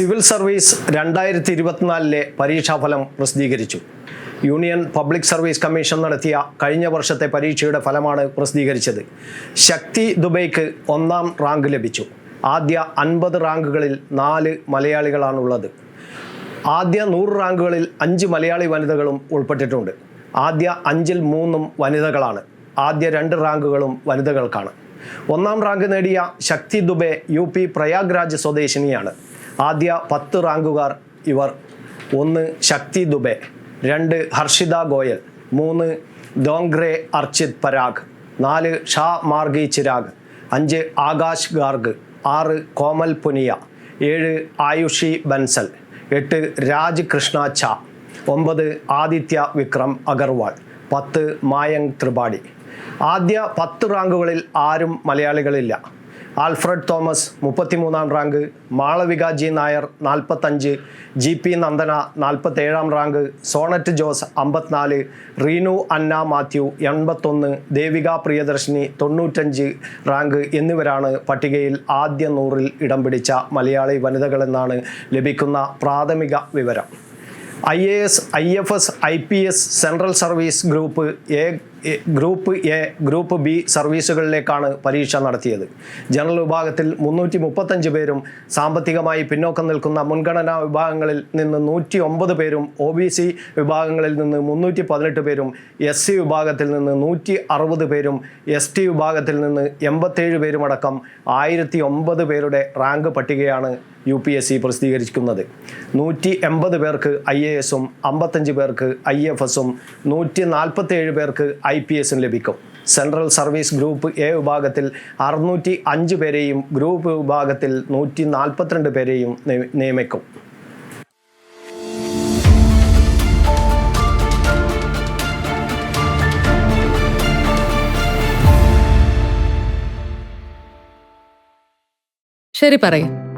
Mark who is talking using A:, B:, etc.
A: Civil service രണ്ടായിരത്തി ഇരുപത്തിനാലിലെ പരീക്ഷാഫലം പ്രസിദ്ധീകരിച്ചു. യൂണിയൻ പബ്ലിക് സർവീസ് കമ്മീഷൻ നടത്തിയ കഴിഞ്ഞ വർഷത്തെ പരീക്ഷയുടെ ഫലമാണ് പ്രസിദ്ധീകരിച്ചത്. ശക്തി ദുബൈക്ക് ഒന്നാം റാങ്ക് ലഭിച്ചു. ആദ്യ അൻപത് റാങ്കുകളിൽ നാല് മലയാളികളാണുള്ളത്. ആദ്യ നൂറ് റാങ്കുകളിൽ അഞ്ച് മലയാളി വനിതകളും ഉൾപ്പെട്ടിട്ടുണ്ട്. ആദ്യ അഞ്ചിൽ മൂന്നും വനിതകളാണ്. ആദ്യ രണ്ട് റാങ്കുകളും വനിതകൾക്കാണ്. ഒന്നാം റാങ്ക് നേടിയ ശക്തി ദുബെ യു പി പ്രയാഗ്രാജ് സ്വദേശിനിയാണ്. ആദ്യ പത്ത് റാങ്കുകാർ ഇവർ. ഒന്ന് ശക്തി ദുബെ രണ്ട് ഹർഷിത ഗോയൽ മൂന്ന് ദോങ്ഗ്രേ അർച്ചിത് പരാഗ് നാല് ഷാ മാർഗി ചിരാഗ് അഞ്ച് ആകാശ് ഗാർഗ് ആറ് കോമൽ പുനിയ ഏഴ് ആയുഷി ബൻസൽ എട്ട് രാജ് കൃഷ്ണ ഛ ഒമ്പത് ആദിത്യ വിക്രം അഗർവാൾ പത്ത് മായങ്ക് ത്രിപാഠി. ആദ്യ പത്ത് റാങ്കുകളിൽ ആരും മലയാളികളില്ല. ആൽഫ്രഡ് തോമസ് മുപ്പത്തിമൂന്നാം റാങ്ക് മാളവിക ജി നായർ നാൽപ്പത്തഞ്ച് ജി പി നന്ദന നാൽപ്പത്തേഴാം റാങ്ക് സോണറ്റ് ജോസ് അമ്പത്തിനാല് റീനു അന്ന മാത്യു എൺപത്തൊന്ന് ദേവിക പ്രിയദർശിനി തൊണ്ണൂറ്റഞ്ച് റാങ്ക് എന്നിവരാണ് പട്ടികയിൽ ആദ്യ നൂറിൽ ഇടം പിടിച്ച മലയാളി വനിതകളെന്നാണ് ലഭിക്കുന്ന പ്രാഥമിക വിവരം. I A S I F S I P S central service group A group A group B സർവീസുകളിലേക്കാണ് പരീക്ഷ നടത്തിയത്. ജനറൽ വിഭാഗത്തിൽ മുന്നൂറ്റി മുപ്പത്തഞ്ച് പേരും സാമ്പത്തികമായി പിന്നോക്കം നിൽക്കുന്ന മുൻഗണനാ വിഭാഗങ്ങളിൽ നിന്ന് നൂറ്റി ഒമ്പത് പേരും ഒ ബി സി വിഭാഗങ്ങളിൽ നിന്ന് മുന്നൂറ്റി പതിനെട്ട് പേരും എസ് സി വിഭാഗത്തിൽ നിന്ന് നൂറ്റി അറുപത് പേരും എസ് ടി വിഭാഗത്തിൽ നിന്ന് എൺപത്തേഴ് പേരുമടക്കം ആയിരത്തി ഒമ്പത് പേരുടെ റാങ്ക് പട്ടികയാണ് യു പി എസ് സി പ്രസിദ്ധീകരിക്കുന്നത്. നൂറ്റി എൺപത് പേർക്ക് ഐ എ എസും അമ്പത്തഞ്ച് പേർക്ക് ഐ എഫ് എസും നൂറ്റി നാൽപ്പത്തേഴ് പേർക്ക് ഐ പി എസും ലഭിക്കും. സെൻട്രൽ സർവീസ് ഗ്രൂപ്പ് എ വിഭാഗത്തിൽ അറുന്നൂറ്റി അഞ്ച് പേരെയും ഗ്രൂപ്പ് വിഭാഗത്തിൽ നൂറ്റി നാൽപ്പത്തിരണ്ട് പേരെയും നിയമിക്കും.
B: ശരി പറയും.